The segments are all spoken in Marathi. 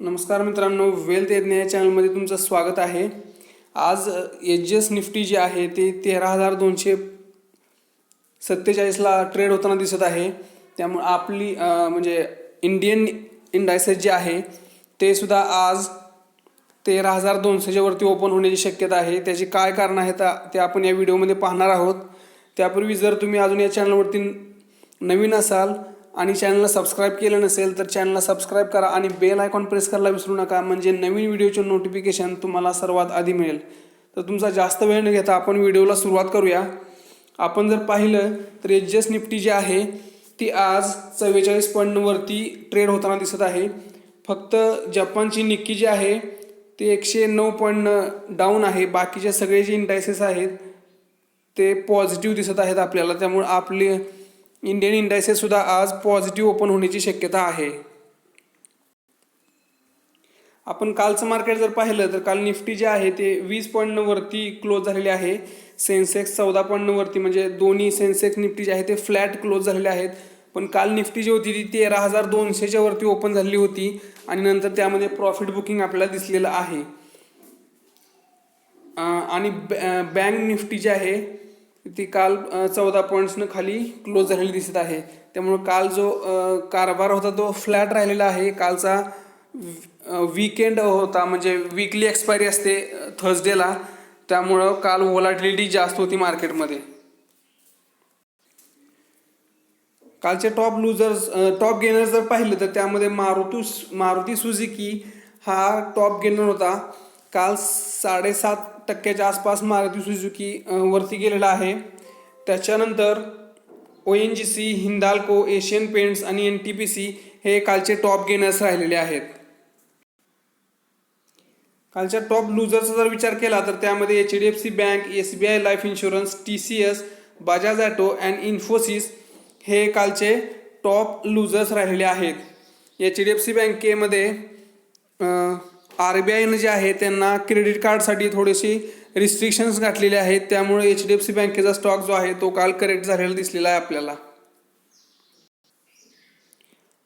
नमस्कार मित्रांनो वेल्थ यज्ञ या चॅनलमध्ये तुमचं स्वागत आहे. आज एच जी एस निफ्टी जे आहे ते तेरा हजार दोनशे सत्तेचाळीसला ट्रेड होताना दिसत आहे. त्यामुळे आपली म्हणजे इंडियन इंडायसेस जे आहे ते सुद्धा आज तेरा हजार दोनशेच्या वरती ओपन होण्याची शक्यता आहे. त्याची काय कारण आहेत ते आपण या व्हिडिओमध्ये पाहणार आहोत. त्यापूर्वी जर तुम्ही अजून या चॅनलवरती नवीन असाल आणि चॅनलला सबस्क्राईब केलं नसेल तर चॅनलला सबस्क्राईब करा आणि बेल आयकॉन प्रेस करायला विसरू नका. म्हणजे नवीन व्हिडिओचे नोटिफिकेशन तुम्हाला सर्वात आधी मिळेल. तर तुमचा जास्त वेळ न घेता आपण व्हिडिओला सुरुवात करूया. आपण जर पाहिलं तर एच एस निफ्टी जी आहे ती आज चव्वेचाळीस पॉईंटवरती ट्रेड होताना दिसत आहे. फक्त जपानची निक्की जी आहे ते एकशे नऊ पॉईंट डाऊन आहे. बाकीचे सगळे जे इंडायसेस आहेत ते पॉझिटिव्ह दिसत आहेत आपल्याला. त्यामुळे आपले इंडियन इंडायसेससुद्धा आज पॉझिटिव्ह ओपन होण्याची शक्यता आहे. आपण कालचं मार्केट जर पाहिलं तर काल निफ्टी जे आहे ते वीस पॉईंटवरती क्लोज झालेले आहे. सेन्सेक्स चौदा पॉईंटवरती म्हणजे दोन्ही सेन्सेक्स निफ्टी जे आहे ते फ्लॅट क्लोज झालेले आहेत. पण काल निफ्टी जी होती ती तेरा हजार दोनशेच्या वरती ओपन झालेली होती आणि नंतर त्यामध्ये प्रॉफिट बुकिंग आपल्याला दिसलेलं आहे. आणि बँक निफ्टी जी आहे ती काल चौदा पॉईंट्सनं खाली क्लोज झालेली दिसत आहे. त्यामुळं काल जो कारभार होता तो फ्लॅट राहिलेला आहे. कालचा वीकेंड होता म्हणजे वीकली एक्सपायरी असते थर्सडेला त्यामुळं काल व्हॉलाटिलिटी जास्त होती मार्केटमध्ये कालचे टॉप लुजर्स टॉप गेनर जर पाहिलं तर त्यामध्ये मारुती मारुती सुझुकी हा टॉप गेनर होता. काल साडेसात टक्क्याच्या आसपास मारुती सुझुकी वरती गेलेला आहे. त्याच्यानंतर O N G C Hindalco Asian Paints आणि एन टी पी सी हे कालचे टॉप गेनर्स राहिलेले आहेत. कालच्या टॉप लुजरचा जर विचार केला तर त्यामध्ये H D F C bank S B I life insurance T C S Bajaj auto and Infosys हे कालचे टॉप लुजर्स राहिलेले आहेत. एच डी एफ सी बँकेमध्ये आर बी आयनं जे आहे त्यांना क्रेडिट कार्डसाठी थोडेसे रिस्ट्रिक्शन्स घातलेले आहेत. त्यामुळे एच डी एफ सी बँकेचा स्टॉक जो आहे तो काल करेक्ट झालेला दिसलेला आहे आपल्याला.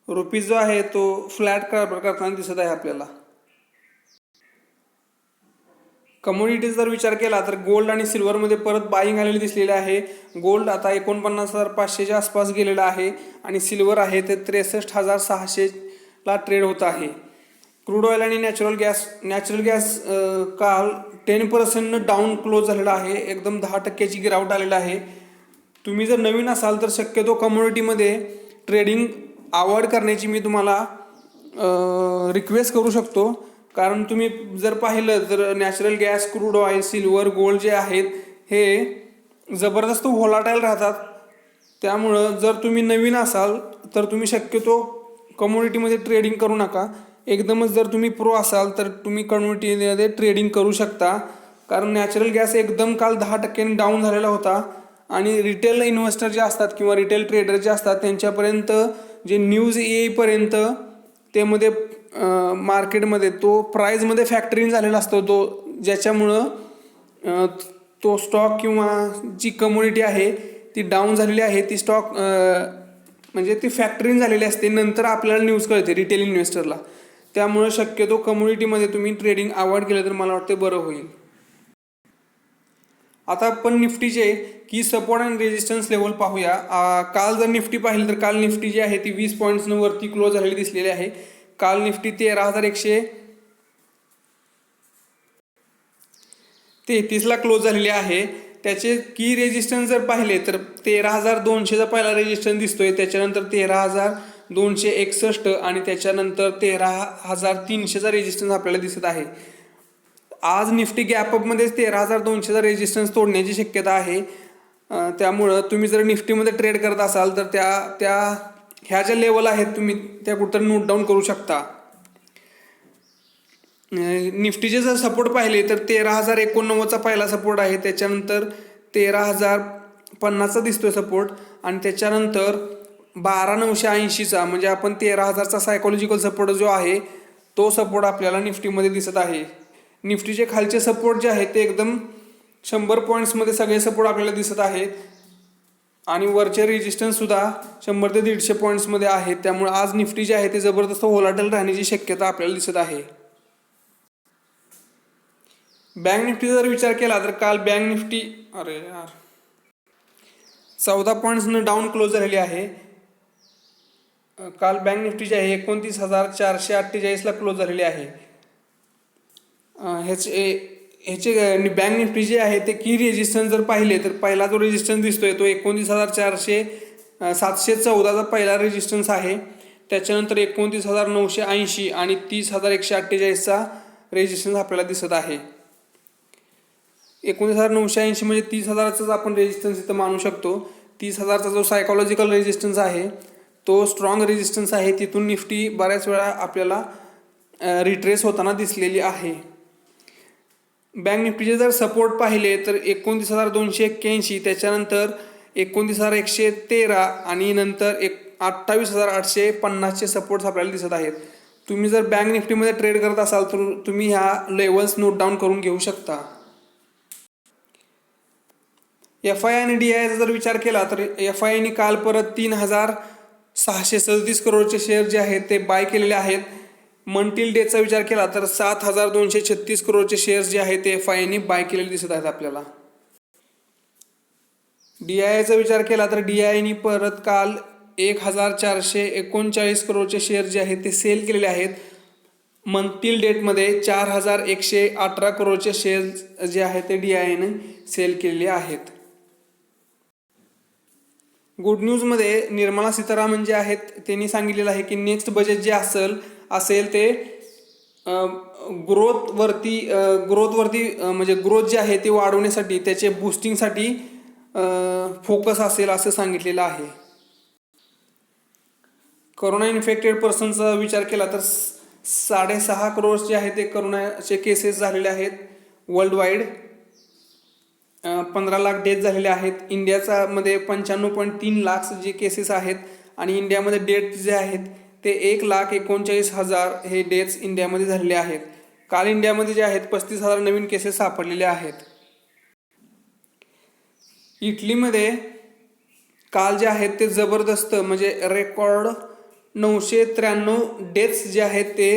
रुपीज जो आहे तो फ्लॅट कारभार करताना दिसत आहे आपल्याला. कमोडिटीज जर विचार केला तर गोल्ड आणि सिल्वरमध्ये परत बाईंग आलेली दिसलेली आहे. गोल्ड आता एकोणपन्नास हजार पाचशेच्या आसपास गेलेला आहे आणि सिल्वर आहे ते त्रेसष्ट हजार सहाशेला ट्रेड होत आहे. क्रूड ऑइल आणि नॅचरल गॅस नॅचरल गॅस काल टेन पर्सेंटनं डाऊन क्लोज झालेला आहे. एकदम दहा टक्क्याची गिरावट आलेला आहे. तुम्ही जर नवीन असाल तर शक्यतो कम्युनिटीमध्ये ट्रेडिंग आवड करण्याची मी तुम्हाला रिक्वेस्ट करू शकतो. कारण तुम्ही जर पाहिलं तर natural gas crude oil silver gold जे आहेत हे जबरदस्त व्होलाटाईल राहतात. त्यामुळं जर तुम्ही नवीन असाल तर तुम्ही शक्यतो कम्युनिटीमध्ये ट्रेडिंग करू नका. एकदमच जर तुम्ही प्रो असाल तर तुम्ही कम्युनिटीमध्ये ट्रेडिंग करू शकता. कारण नॅचरल गॅस एकदम काल दहा टक्क्यांनी डाऊन झालेला होता. आणि रिटेल इन्व्हेस्टर जे असतात किंवा रिटेल ट्रेडर जे असतात त्यांच्यापर्यंत जे न्यूज येईपर्यंत त्यामध्ये मार्केटमध्ये तो प्राईजमध्ये फॅक्टरिंग झालेला असतो. तो ज्याच्यामुळं तो स्टॉक किंवा जी कम्युनिटी आहे ती डाऊन झालेली आहे. ती स्टॉक म्हणजे ती फॅक्टरिंग झालेली असते. नंतर आपल्याला न्यूज कळते रिटेल इन्व्हेस्टरला त्यामुळे शक्यतो कम्युनिटीमध्ये तुम्ही ट्रेडिंग अवॉइड केलं तर मला वाटते बरं होईल. आता आपण निफ्टीचे की सपोर्ट अँड रेजिस्टन्स लेवल पाहूया. काल जर निफ्टी पाहिली तर काल निफ्टी जी आहे ती वीस पॉईंट्सनं वरती क्लोज झालेली दिसलेली आहे. काल निफ्टी तेरा हजार एकशे तेहतीसला क्लोज झालेली आहे. त्याचे की रेजिस्टन्स जर पाहिले तर तेरा हजार दोनशेचा पहिला रेजिस्टन्स दिसतोय. त्याच्यानंतर तेरा हजार दोनशे एकसष्ट आणि त्याच्यानंतर तेरा हजार तीनशेचा रेजिस्टन्स आपल्याला दिसत आहे. आज निफ्टी गॅपअपमध्येच तेरा हजार दोनशेचा रेजिस्टन्स तोडण्याची शक्यता आहे. त्यामुळं तुम्ही जर निफ्टीमध्ये ट्रेड करत असाल तर त्या त्या ह्या ज्या लेवल आहेत तुम्ही त्या कुठं नोट डाऊन करू शकता. निफ्टीचे जर सपोर्ट पाहिले तर तेरा हजार एकोणनव्वदचा पहिला सपोर्ट आहे. त्याच्यानंतर तेरा हजार पन्नासचा दिसतोय सपोर्ट आणि त्याच्यानंतर बारा नऊशे ऐंशीचा म्हणजे आपण तेरा हजारचा सायकोलॉजिकल सपोर्ट जो आहे तो सपोर्ट आपल्याला निफ्टीमध्ये दिसत आहे. निफ्टीचे खालचे सपोर्ट जे आहेत ते एकदम शंभर पॉईंट्समध्ये सगळे सपोर्ट आपल्याला दिसत आहेत. आणि वरचे रेजिस्टन्ससुद्धा शंभर ते दीडशे पॉईंट्समध्ये आहेत. त्यामुळे आज निफ्टी जे आहे ते जबरदस्त होलाटल राहण्याची शक्यता आपल्याला दिसत आहे. बँक निफ्टीचा जर विचार केला तर काल बँक निफ्टी अरे यार चौदा पॉईंट्सनं डाऊन क्लोज झालेली आहे. काल बँक निफ्टी जी आहे एकोणतीस हजार चारशे अठ्ठेचाळीसला क्लोज झालेली आहे. ह्याचे ह्याचे बँक निफ्टी जे आहे ते की रेजिस्टन्स जर पाहिले तर पहिला जो रेजिस्टन्स दिसतोय तो एकोणतीस हजार चारशे सातशे चौदाचा पहिला रेजिस्टन्स आहे. त्याच्यानंतर एकोणतीस हजार नऊशे ऐंशी आणि तीस हजार एकशे अठ्ठेचाळीसचा रेजिस्टन्स आपल्याला दिसत आहे. एकोणीस हजार नऊशे ऐंशी म्हणजे तीस हजाराचाच आपण रेजिस्टन्स इथं मानू शकतो. तीस हजारचा जो सायकोलॉजिकल रेजिस्टन्स आहे तो स्ट्रॉंग रेजिस्टन्स आहे तिथून निफ्टी बऱ्याच वेळा आपल्याला रिट्रेस होताना दिसलेली आहे. बँक निफ्टीचे जर सपोर्ट पाहिले तर एकोणतीस हजार दोनशे एक्क्याऐंशी त्याच्यानंतर एकोणतीस हजार एकशे तेरा आणि नंतर एक अठ्ठावीस हजार आठशे पन्नासचे सपोर्ट्स आपल्याला दिसत आहेत. तुम्ही जर बँक निफ्टीमध्ये ट्रेड करत असाल तर तुम्ही ह्या लेवल्स नोट डाऊन करून घेऊ शकता. एफ आय आणि डी आयचा जर विचार केला तर एफ आयने काल परत तीन हजार सहाशे सदतीस करोडचे शेअर जे आहेत ते बाय केलेले आहेत. मंटील डेचा विचार केला तर सात हजार दोनशे छत्तीस करोडचे शेअर्स जे आहेत ते एफ आयने बाय केलेले दिसत आहेत आपल्याला. डी आय एचा विचार केला तर डी आयने परत काल एक हजार चारशे एकोणचाळीस करोडचे शेअर जे आहेत ते सेल केलेले आहेत. मंथील डेटमध्ये चार हजार एकशे अठरा करोडचे शेअर्स जे आहेत ते डी आयने सेल केलेले आहेत. गुड न्यूजमध्ये निर्मला सीतारामन जे आहेत त्यांनी सांगितलेलं आहे की नेक्स्ट बजेट जे असेल असेल ते ग्रोथवरती ग्रोथवरती म्हणजे ग्रोथ जे आहे ते वाढवण्यासाठी त्याचे बूस्टिंगसाठी फोकस असेल असं सांगितलेलं आहे. करोना इन्फेक्टेड पर्सनचा विचार केला तर साडेसहा करोड जे आहे ते करोनाचे केसेस झालेले आहेत वर्ल्ड वाईड पंधरा लाख डेथ झालेले आहेत. इंडियाचा मध्ये पंच्याण्णव पॉईंट तीन लाख जे केसेस आहेत आणि इंडियामध्ये डेथ जे आहेत ते एक लाख एकोणचाळीस हजार हे डेथ्स इंडियामध्ये झालेले आहेत. काल इंडियामध्ये जे आहेत पस्तीस हजार नवीन केसेस सापडलेले आहेत. इटलीमध्ये काल जे आहेत ते जबरदस्त म्हणजे रेकॉर्ड नऊशे त्र्याण्णव डेथ्स जे आहेत ते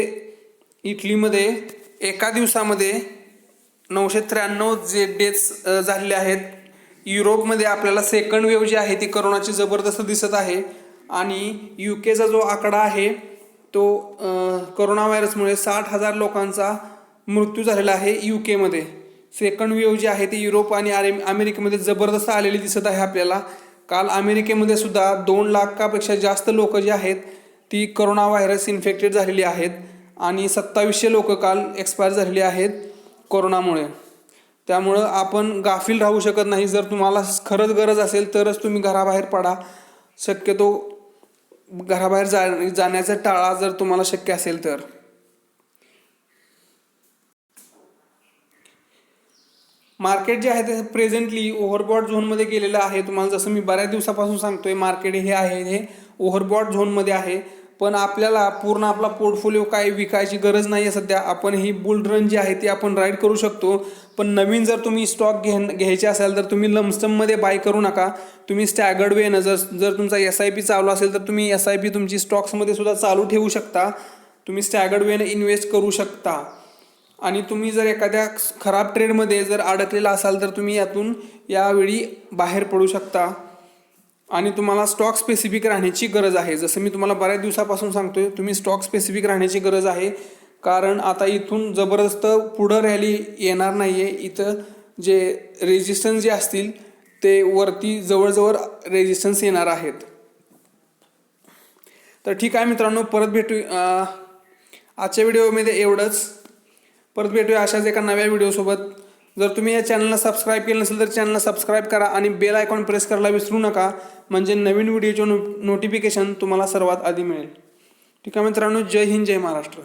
इटलीमध्ये एका दिवसामध्ये नऊशे त्र्याण्णव जे डेथ्स झालेले आहेत युरोपमध्ये आपल्याला सेकंड वेव जी आहे ती करोनाची जबरदस्त दिसत आहे. आणि यू केचा जो आकडा आहे तो करोना व्हायरसमुळे साठ हजार लोकांचा मृत्यू झालेला आहे यू केमध्ये सेकंड वेव जी आहे ती युरोप आणि आरे- अमेरिकेमध्ये जबरदस्त आलेली दिसत आहे आपल्याला. काल अमेरिकेमध्ये सुद्धा दोन लाखापेक्षा जास्त लोक जी आहेत ती करोना व्हायरस इन्फेक्टेड झालेली आहेत. आणि सत्तावीसशे लोक काल एक्सपायर झालेली आहेत. कोरोनामुळे. त्यामुळं आपण गाफील राहू शकत नाही. जर तुम्हाला खरंच गरज असेल तरच तुम्ही घराबाहेर पडा. शक्यतो घराबाहेर जा जाण्याचा टाळा जर तुम्हाला शक्य असेल तर. मार्केट जे आहे ते प्रेझेंटली ओव्हरबॉट झोनमध्ये गेलेलं आहे. तुम्हाला जसं मी बऱ्याच दिवसापासून सांगतोय मार्केट हे आहे हे ओव्हरबॉट झोनमध्ये आहे. पण आपल्याला पूर्ण आपला पोर्टफोलिओ काय विकायची गरज नाही आहे सध्या. आपण ही बुल रन जी आहे ती आपण राईड करू शकतो. पण नवीन जर तुम्ही स्टॉक घे घ्यायचे असाल तर तुम्ही लमसममध्ये बाय करू नका. तुम्ही स्टॅगर्ड वेनं जर जर तुमचा एस आय पी चालू असेल तर तुम्ही एस आय पी तुमची स्टॉक्समध्ये सुद्धा चालू ठेवू शकता. तुम्ही स्टॅगर्ड वेनं इन्व्हेस्ट करू शकता. आणि तुम्ही जर एखाद्या खराब ट्रेडमध्ये जर अडकलेला असाल तर तुम्ही यातून यावेळी बाहेर पडू शकता. आणि तुम्हाला स्टॉक स्पेसिफिक राहण्याची गरज आहे. जसं मी तुम्हाला बऱ्याच दिवसापासून सांगतोय तुम्ही स्टॉक स्पेसिफिक राहण्याची गरज आहे. कारण आता इथून जबरदस्त पुढं रॅली येणार नाही आहे इथं जे रेजिस्टन्स जे असतील ते वरती जवळजवळ रेजिस्टन्स येणार आहेत. तर ठीक आहे मित्रांनो परत भेटू आजच्या व्हिडिओमध्ये एवढंच. परत भेटूया अशाच एका नव्या व्हिडिओसोबत जर तुम्ही या चॅनलला सबस्क्राईब केलं नसेल तर चॅनलला सबस्क्राईब करा आणि बेल आयकॉन प्रेस करायला विसरू नका. म्हणजे नवीन व्हिडिओचे नो नोटिफिकेशन तुम्हाला सर्वात आधी मिळेल. ठीक आहे मित्रांनो जय हिंद जय महाराष्ट्र.